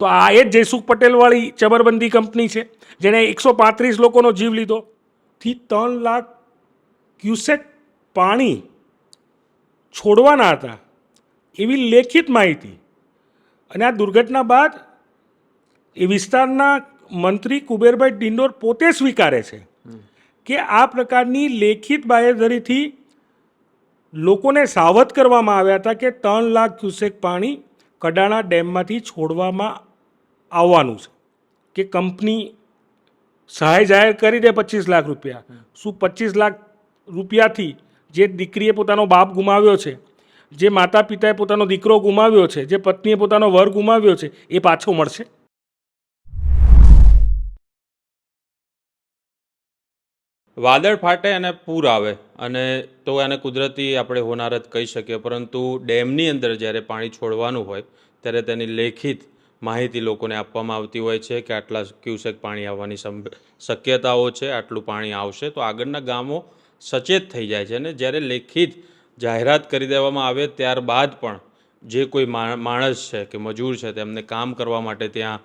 તો આ એ જ જયસુખ પટેલવાળી ચબરબંધી કંપની છે, જેણે એકસો પાંત્રીસ લોકોનો જીવ લીધો. થી ત્રણ લાખ ક્યુસેક પાણી છોડવાના હતા, એવી લેખિત માહિતી. અને આ દુર્ઘટના બાદ એ વિસ્તારના મંત્રી કુબેરભાઈ ડિંડોર પોતે સ્વીકારે છે કે આ પ્રકારની લેખિત બાહેધરીથી લોકોને સાવધ કરવામાં આવ્યા હતા કે ત્રણ લાખ ક્યુસેક પાણી કડાણા ડેમમાંથી છોડવામાં આવવાનું છે. કે કંપની સહાય જાહેર કરી દે પચીસ લાખ રૂપિયા. શું પચીસ લાખ રૂપિયાથી જે દીકરીએ પોતાનો બાપ ગુમાવ્યો છે જે માતા પિતાએ પોતાનો દીકરો ગુમાવ્યો છે જે પત્નીએ પોતાનો વર ગુમાવ્યો છે એ પાછો મળશે? વાદળ ફાટે અને પૂર આવે અને તો એને કુદરતી આપણે હોનારત કહી શકીએ. પરંતુ ડેમની અંદર જ્યારે પાણી છોડવાનું હોય ત્યારે તેની લેખિત માહિતી લોકોને આપવામાં આવતી હોય છે કે આટલા ક્યુસેક પાણી આવવાની શક્યતાઓ છે, આટલું પાણી આવશે. તો આગળના ગામો સચેત થઈ જાય છે અને જ્યારે લેખિત જાહેરાત કરી દેવામાં આવે ત્યારબાદ પણ જે કોઈ માણસ છે કે મજૂર છે તેમને કામ કરવા માટે ત્યાં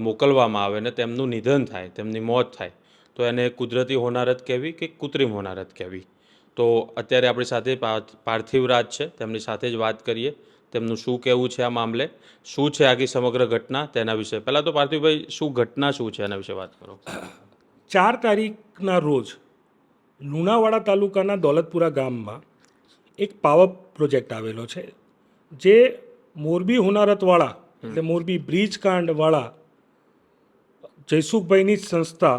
મોકલવામાં આવે ને તેમનું નિધન થાય, તેમની મોત થાય, તો એને કુદરતી હોનારત કહેવી કે કૃત્રિમ હોનારત કહેવી? તો અત્યારે આપણી સાથે પાર્થિવરાજ પાર્થિવ રાજ છે, તેમની સાથે જ વાત કરીએ. તેમનું શું કહેવું છે આ મામલે? શું છે આખી સમગ્ર ઘટના તેના વિશે? પહેલાં તો પાર્થિવભાઈ શું ઘટના શું છે એના વિશે વાત કરો? ચાર તારીખના રોજ લુણાવાડા તાલુકાના દોલતપુરા ગામમાં એક પાવર પ્રોજેક્ટ આવેલો છે જે મોરબી હોનારતવાળા એટલે મોરબી બ્રિજ કાંડવાળા જયસુખભાઈની સંસ્થા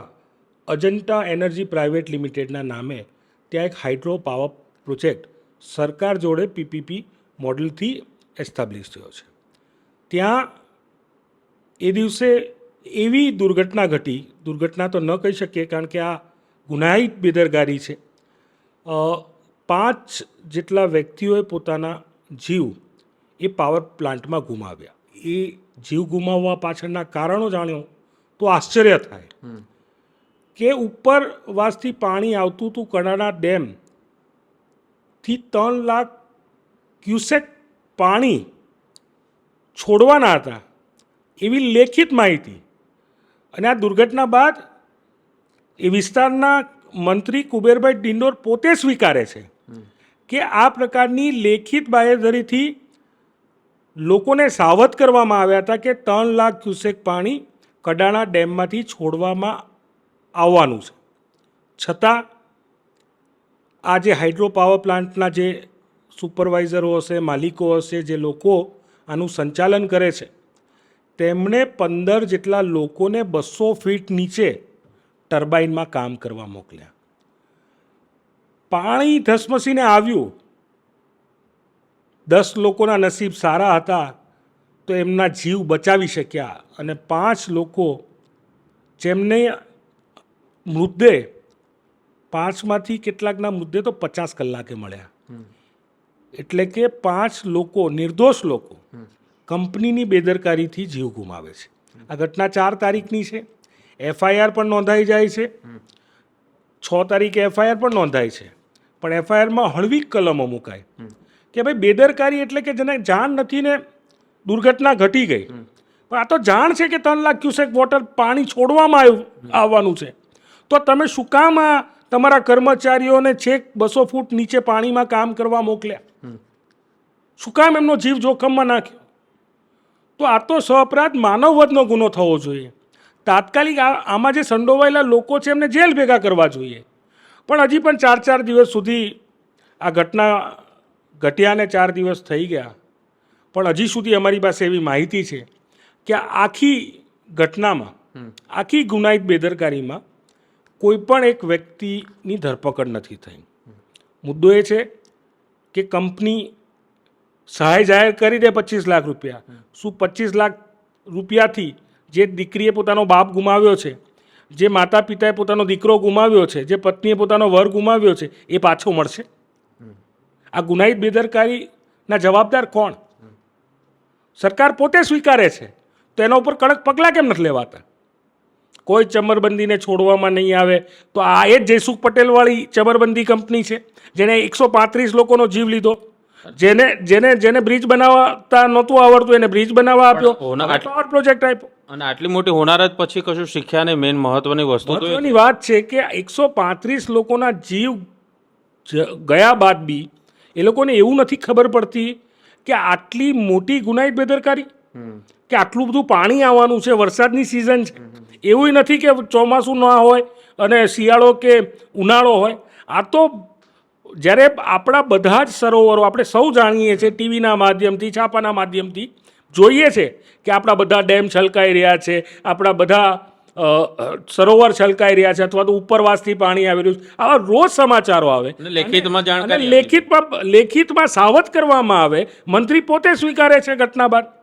અજંટા એનર્જી પ્રાઇવેટ લિમિટેડના નામે ત્યાં એક હાઇડ્રો પાવર પ્રોજેક્ટ સરકાર જોડે પીપીપી મોડલથી એસ્ટાબ્લિશ થયો છે. ત્યાં એ દિવસે એવી દુર્ઘટના ઘટી દુર્ઘટના તો ન કહી શકીએ કારણ કે આ ગુનાહિત બેદરગારી છે. પાંચ જેટલા વ્યક્તિઓએ પોતાના જીવ એ પાવર પ્લાન્ટમાં ગુમાવ્યા. એ જીવ ગુમાવવા પાછળના કારણો જાણ્યો તો આશ્ચર્ય થાય. કે ઉપરવાસથી પાણી આવતું હતું કડાણા ડેમથી ત્રણ લાખ ક્યુસેક પાણી છોડવાના હતા એવી લેખિત માહિતી. અને આ દુર્ઘટના બાદ એ વિસ્તારના મંત્રી કુબેરભાઈ ડિંડોર પોતે સ્વીકારે છે કે આ પ્રકારની લેખિત બાહેધરીથી લોકોને સાવધ કરવામાં આવ્યા હતા કે ત્રણ લાખ ક્યુસેક પાણી કડાણા ડેમમાંથી છોડવામાં આવવાનું છે. છતાં આ જે હાઇડ્રો પાવર પ્લાન્ટના જે સુપરવાઇઝરો હશે, માલિકો હશે, જે લોકો આનું સંચાલન કરે છે, તેમણે પંદર જેટલા લોકોને બસો ફીટ નીચે ટર્બાઇનમાં કામ કરવા મોકલ્યા. પાણી ધસમસીને આવ્યું. દસ લોકોના નસીબ સારા હતા, તો એમના જીવ બચાવી શક્યા અને પાંચ લોકો જેમને મૃતદેહ પાંચમાંથી કેટલાકના મૃતદેહ તો પચાસ કલાકે મળ્યા. એટલે કે પાંચ લોકો નિર્દોષ લોકો કંપનીની બેદરકારીથી જીવ ગુમાવે છે. આ ઘટના ચાર તારીખની છે. એફઆઈઆર પણ નોંધાઈ જાય છે. છ તારીખે એફઆઈઆર પણ નોંધાય છે. પણ એફઆઈઆરમાં હળવી કલમો મુકાય. કે ભાઈ બેદરકારી એટલે કે જેને જાણ નથી ને દુર્ઘટના ઘટી ગઈ. પણ આ તો જાણ છે કે ત્રણ લાખ ક્યુસેક વોટર પાણી છોડવામાં આવ્યું આવવાનું છે. તો તમે શું કામ આ તમારા કર્મચારીઓને છેક બસો ફૂટ નીચે પાણીમાં કામ કરવા મોકલ્યા? શું કામ એમનો જીવ જોખમમાં નાખ્યો? તો આ તો સહઅપરાધ માનવવધનો ગુનો થવો જોઈએ. તાત્કાલિક આ- આમાં જે સંડોવાયેલા લોકો છે એમને જેલ ભેગા કરવા જોઈએ. પણ હજી પણ ચાર ચાર દિવસ સુધી આ ઘટના ઘટ્યાને ચાર દિવસ થઈ ગયા. પણ હજી સુધી અમારી પાસે એવી માહિતી છે કે આખી ઘટનામાં આખી ગુનાહિત બેદરકારીમાં કોઈ પણ એક વ્યક્તિની ધરપકડ નથી થઈ. મુદ્દો એ છે કે કંપની સહાય જાહેર કરી દે પચીસ લાખ રૂપિયા. શું પચીસ લાખ રૂપિયાથી જે દીકરીએ પોતાનો બાપ ગુમાવ્યો છે જે માતા પિતાએ પોતાનો દીકરો ગુમાવ્યો છે જે પત્નીએ પોતાનો વર ગુમાવ્યો છે એ પાછો મળશે? આ ગુનાહિત બેદરકારીના જવાબદાર કોણ? સરકાર પોતે સ્વીકારે છે. તો એના ઉપર કડક પગલાં કેમ નથી લેવાતા? કોઈ ચમરબંધીને છોડવામાં નહીં આવે. તો આ એ જ જયસુખ પટેલવાળી ચમરબંધી કંપની છે જેણે એકસો પાંત્રીસ લોકોનો જીવ લીધો. જેને જેને જેને બ્રિજ બનાવતા નહોતું આવડતું એને બ્રિજ બનાવવા આપ્યો. પાવર પ્રોજેક્ટ આપ્યો. અને આટલી મોટી હોનાર જ પછી કશું શીખ્યા નહીં? મેન મહત્વની વસ્તુ મહત્વની વાત છે કે એકસો પાંત્રીસ લોકોના જીવ ગયા બાદ બી એ લોકોને એવું નથી ખબર પડતી કે આટલી મોટી ગુનાહિત બેદરકારી કે આટલું બધું પાણી આવવાનું છે વરસાદની સિઝન છે. એવું નથી કે ચોમાસું ના હોય અને શિયાળો કે ઉનાળો હોય. આ તો જ્યારે આપણા બધા જ સરોવરો આપણે સૌ જાણીએ છીએ ટીવીના માધ્યમથી છાપાના માધ્યમથી જોઈએ છે કે આપણા બધા ડેમ છલકાઈ રહ્યા છે આપણા બધા સરોવર છલકાઈ રહ્યા છે અથવા તો ઉપરવાસથી પાણી આવી રહ્યું છે. આવા રોજ સમાચારો આવે. લેખિતમાં લેખિતમાં લેખિતમાં સાવધ કરવામાં આવે. મંત્રી પોતે સ્વીકારે છે ઘટના બાદ.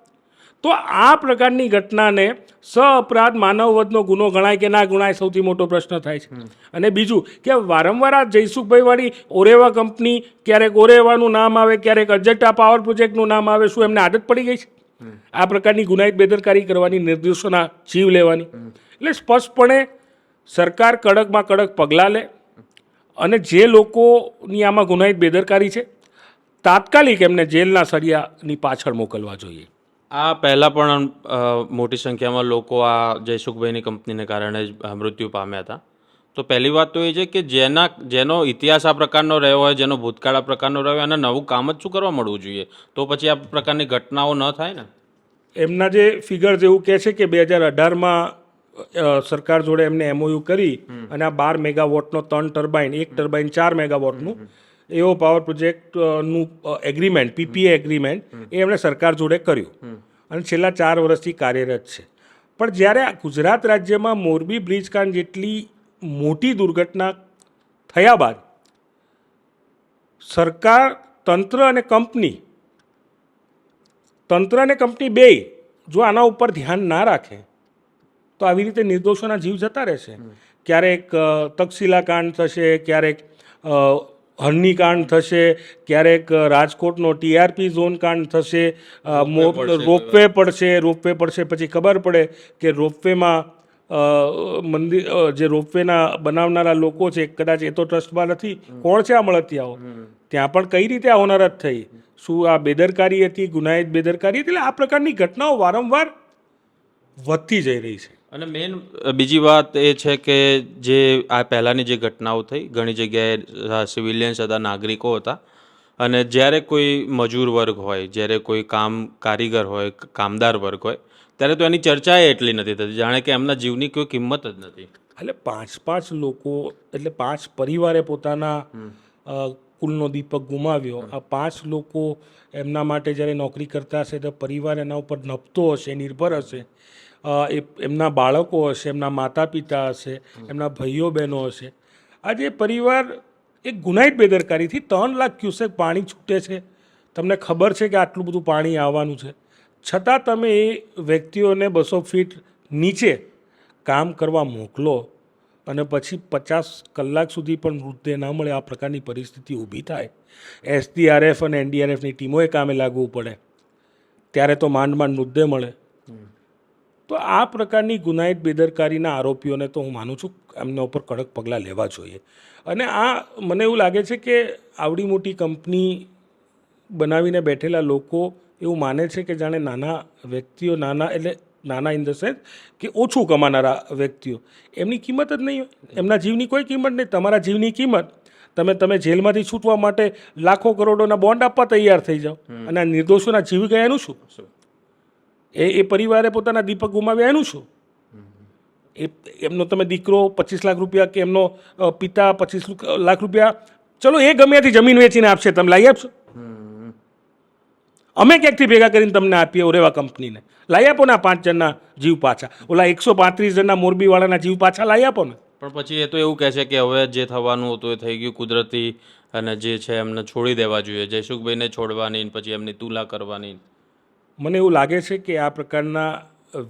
તો આ પ્રકારની ઘટનાને સ અપરાધ માનવવધનો ગુનો ગણાય કે ના ગણાય સૌથી મોટો પ્રશ્ન થાય છે. અને બીજું કે વારંવાર આ જયસુખભાઈવાળી ઓરેવા કંપની ક્યારેક ઓરેવાનું નામ આવે, ક્યારેક અજટા પાવર પ્રોજેક્ટનું નામ આવે, શું એમને આદત પડી ગઈ છે? આ પ્રકારની ગુનાહિત બેદરકારી કરવાની નિર્દેશોના જીવ લેવાની. એટલે સ્પષ્ટપણે સરકાર કડકમાં કડક પગલાં લે અને જે લોકોની આમાં ગુનાહિત બેદરકારી છે, તાત્કાલિક એમને જેલના સળિયાની પાછળ મોકલવા જોઈએ. આ પહેલાં પણ મોટી સંખ્યામાં લોકો આ જયસુખભાઈની કંપનીને કારણે જ મૃત્યુ પામ્યા હતા. તો પહેલી વાત તો એ છે કે જેના જેનો ઇતિહાસ આ પ્રકારનો રહ્યો હોય જેનો ભૂતકાળ આ પ્રકારનો રહ્યો હોય અને નવું કામ જ શું કરવા મળવું જોઈએ? તો પછી આ પ્રકારની ઘટનાઓ ન થાય ને? એમના જે ફિગર્સ એવું કહે છે કે બે હજાર અઢારમાં સરકાર જોડે એમને એમઓયુ કરી અને આ બાર મેગાવોટનો ત્રણ ટર્બાઇન એક ટર્બાઇન ચાર મેગાવોટનું એવો પાવર પ્રોજેક્ટનું એગ્રીમેન્ટ પીપીએ એગ્રીમેન્ટ એ એમણે સરકાર જોડે કર્યું. અને છેલ્લા ચાર વર્ષથી કાર્યરત છે. પણ જ્યારે ગુજરાત રાજ્યમાં મોરબી બ્રિજકાંડ જેટલી મોટી દુર્ઘટના થયા બાદ સરકાર તંત્ર અને કંપની તંત્ર અને કંપની બે જો આના ઉપર ધ્યાન ના રાખે તો આવી રીતે નિર્દોષોના જીવ જતા રહેશે. ક્યારેક તક્ષશિલા કાંડ થશે ક્યારેક અ, કાંડ થશે ક્યારેક રાજકોટનો ટીઆરપી ઝોન કાંડ થશે રોપવે પડશે રોપવે પડશે પછી ખબર પડે કે રોપવેમાં મંદિર જે રોપવેના બનાવનારા લોકો છે કદાચ એ તો ટ્રસ્ટમાં નથી. કોણ છે આ મળતિયાઓ? ત્યાં પણ કઈ રીતે આ હોનારત થઈ? શું આ બેદરકારી હતી ગુનાહિત બેદરકારી હતી? એટલે આ પ્રકારની ઘટનાઓ વારંવાર વધતી જઈ રહી છે. અને મેઇન બીજી વાત એ છે કે જે આ પહેલાંની જે ઘટનાઓ થઈ ઘણી જગ્યાએ સિવિલિયન્સ હતા નાગરિકો હતા. અને જ્યારે કોઈ મજૂર વર્ગ હોય જ્યારે કોઈ કામ કારીગર હોય કામદાર વર્ગ હોય ત્યારે તો એની ચર્ચા એટલી નથી થતી. જાણે કે એમના જીવની કોઈ કિંમત જ નથી. એટલે પાંચ પાંચ લોકો એટલે પાંચ પરિવારે પોતાના કુલનો દીપક ગુમાવ્યો. આ પાંચ લોકો એમના માટે જ્યારે નોકરી કરતા હશે તો પરિવાર એના ઉપર નપતો હશે નિર્ભર હશે. એમના બાળકો હશે, એમના માતા પિતા હશે, એમના ભાઈઓ બહેનો હશે. આજે પરિવાર એક ગુનાહિત બેદરકારીથી ત્રણ લાખ ક્યુસેક પાણી છૂટે છે. તમને ખબર છે કે આટલું બધું પાણી આવવાનું છે. છતાં તમે એ વ્યક્તિઓને બસો ફીટ નીચે કામ કરવા મોકલો અને પછી પચાસ કલાક સુધી પણ મૃતદેહ ના મળે, આ પ્રકારની પરિસ્થિતિ ઊભી થાય. એસડીઆરએફ અને એનડીઆરએફની ટીમોએ કામે લાગવું પડે. ત્યારે તો માંડ માંડ મૃતદેહ મળે. તો આ પ્રકારની ગુનાહિત બેદરકારીના આરોપીઓને તો હું માનું છું એમના ઉપર કડક પગલાં લેવા જોઈએ. અને આ મને એવું લાગે છે કે આવડી મોટી કંપની બનાવીને બેઠેલા લોકો એવું માને છે કે જાણે નાના વ્યક્તિઓ નાના એટલે નાના ઇન ધ સેન્સ કે ઓછું કમાનારા વ્યક્તિઓ. એમની કિંમત જ નહીં હોય. એમના જીવની કોઈ કિંમત નહીં. તમારા જીવની કિંમત તમે તમે જેલમાંથી છૂટવા માટે લાખો કરોડોના બોન્ડ આપવા તૈયાર થઈ જાઓ. અને આ નિર્દોષોના જીવ ગયા એનું શું? એ એ પરિવારે પોતાના દીપક ગુમાવ્યા એનું શું? એ, એમનો તમે દીકરો પચીસ લાખ રૂપિયા કે એમનો પિતા પચીસ લાખ રૂપિયા, ચલો એ ગમે જમીન વેચીને આપશે, તમે લાવી આપશો? અમે ક્યાંકથી ભેગા કરીને તમને આપીએ ઓરેવા કંપનીને? લાવી આપો ને પાંચ જણના જીવ પાછા. ઓલા એકસો પાંત્રીસ જણના મોરબીવાળાના જીવ પાછા લાવી આપો ને. પણ પછી એ તો એવું કહે છે કે હવે જે થવાનું હતું એ થઈ ગયું કુદરતી અને જે છે એમને છોડી દેવા જોઈએ. જયસુખભાઈને છોડવાની પછી એમની તુલા કરવાની. મને એવું લાગે છે કે આ પ્રકારના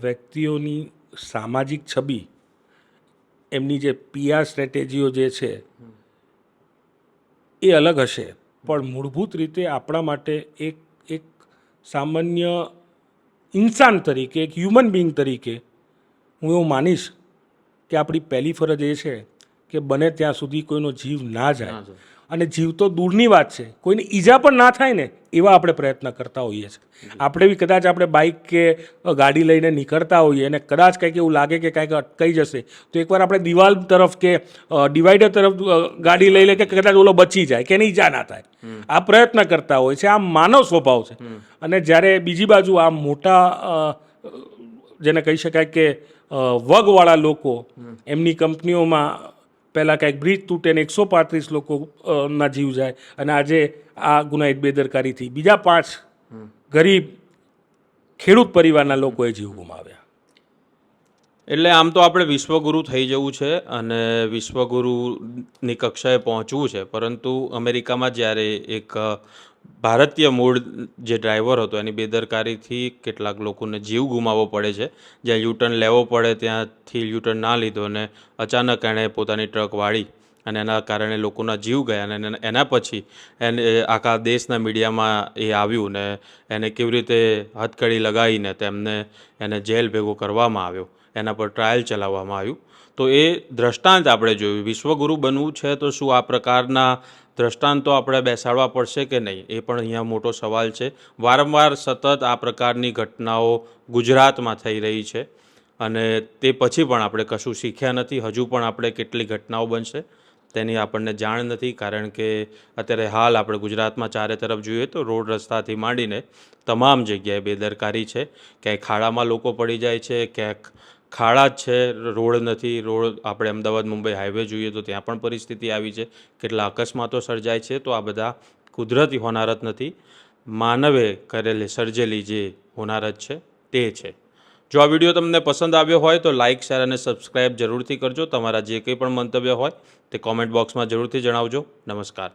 વ્યક્તિઓની સામાજિક છબી, એમની જે પીઆર સ્ટ્રેટેજીઓ જે છે, એ અલગ હશે. પણ મૂળભૂત રીતે આપણા માટે એક એક સામાન્ય ઇન્સાન તરીકે, એક હ્યુમન બિંગ તરીકે હું એવું માનીશ કે આપણી પહેલી ફરજ એ છે કે બને ત્યાં સુધી કોઈનો જીવ ના જાય. અને જીવ તો દૂરની વાત છે. કોઈને ઈજા પણ ના થાય ને, એવા આપણે પ્રયત્ન કરતા હોઈએ છીએ. આપણે બી કદાચ આપણે બાઇક કે ગાડી લઈને નીકળતા હોઈએ અને કદાચ કંઈક એવું લાગે કે કંઈક અટકાઈ જશે, તો એકવાર આપણે દિવાલ તરફ કે ડિવાઈડર તરફ ગાડી લઈ લે કે કદાચ ઓલો બચી જાય કે એની ઈજા ના થાય. આ પ્રયત્ન કરતા હોય છે. આ માનવ સ્વભાવ છે. અને જ્યારે બીજી બાજુ આ મોટા જેને કહી શકાય કે વગવાળા લોકો, એમની કંપનીઓમાં પહેલાં કાંઈક બ્રિજ તૂટે ને એકસો પાંત્રીસ લોકોના જીવ જાય. અને આજે આ ગુનાહિત બેદરકારીથી બીજા પાંચ ગરીબ ખેડૂત પરિવારના લોકોએ જીવ ગુમાવ્યા. એટલે આમ તો આપણે વિશ્વગુરુ થઈ જવું છે અને વિશ્વગુરુની કક્ષાએ પહોંચવું છે. પરંતુ અમેરિકામાં જ્યારે એક ભારતીય મૂળ જે ડ્રાઈવર હતો, એની બેદરકારીથી કેટલાક લોકોને જીવ ગુમાવવો પડે છે. જ્યાં યુટર્ન લેવો પડે, ત્યાંથી યુટર્ન ના લીધો અને અચાનક એણે પોતાની ટ્રક વાળી અને એના કારણે લોકોના જીવ ગયા અને એના- પછી એને આખા દેશના મીડિયામાં એ આવ્યું ને એને કેવી રીતે હથકડી લગાવીને તેમને એને જેલ ભેગો કરવામાં આવ્યો, એના પર ટ્રાયલ ચલાવવામાં આવ્યું. તો એ દ્રષ્ટાંત આપણે જોયું. વિશ્વગુરુ બનવું છે તો શું આ પ્રકારના દ્રષ્ટાંતો આપણે બેસાડવા પડશે કે નહીં? એ પણ અહીંયા મોટો સવાલ છે. વારંવાર સતત આ પ્રકારની ઘટનાઓ ગુજરાતમાં થઈ રહી છે અને તે પછી પણ આપણે કશું શીખ્યા નથી. હજુ પણ આપણે કેટલી ઘટનાઓ બનશે તેની આપણને જાણ નથી. કારણ કે અત્યારે હાલ આપણે ગુજરાતમાં ચારે તરફ જોઈએ તો રોડ રસ્તાથી માંડીને તમામ જગ્યાએ બેદરકારી છે. ક્યાંય ખાડામાં લોકો પડી જાય છે, ક્યાંક ખાડા જ છે, રોડ નથી, રોડ આપણે અમદાવાદ, મુંબઈ હાઈવે જોઈએ તો ત્યાં પણ પરિસ્થિતિ આવી છે. કેટલા અકસ્માતો સર્જાય છે તો આ બધા કુદરતી હોનારત નથી. માનવે કરેલી, સર્જેલી જે હોનારત છે તે છે. જો આ વીડિયો તમને પસંદ આવ્યો હોય તો લાઇક શેર અને સબસ્ક્રાઈબ જરૂરથી કરજો. તમારા જે કંઈ પણ મંતવ્ય હોય તે કોમેન્ટ બોક્સમાં જરૂરથી જણાવજો. નમસ્કાર.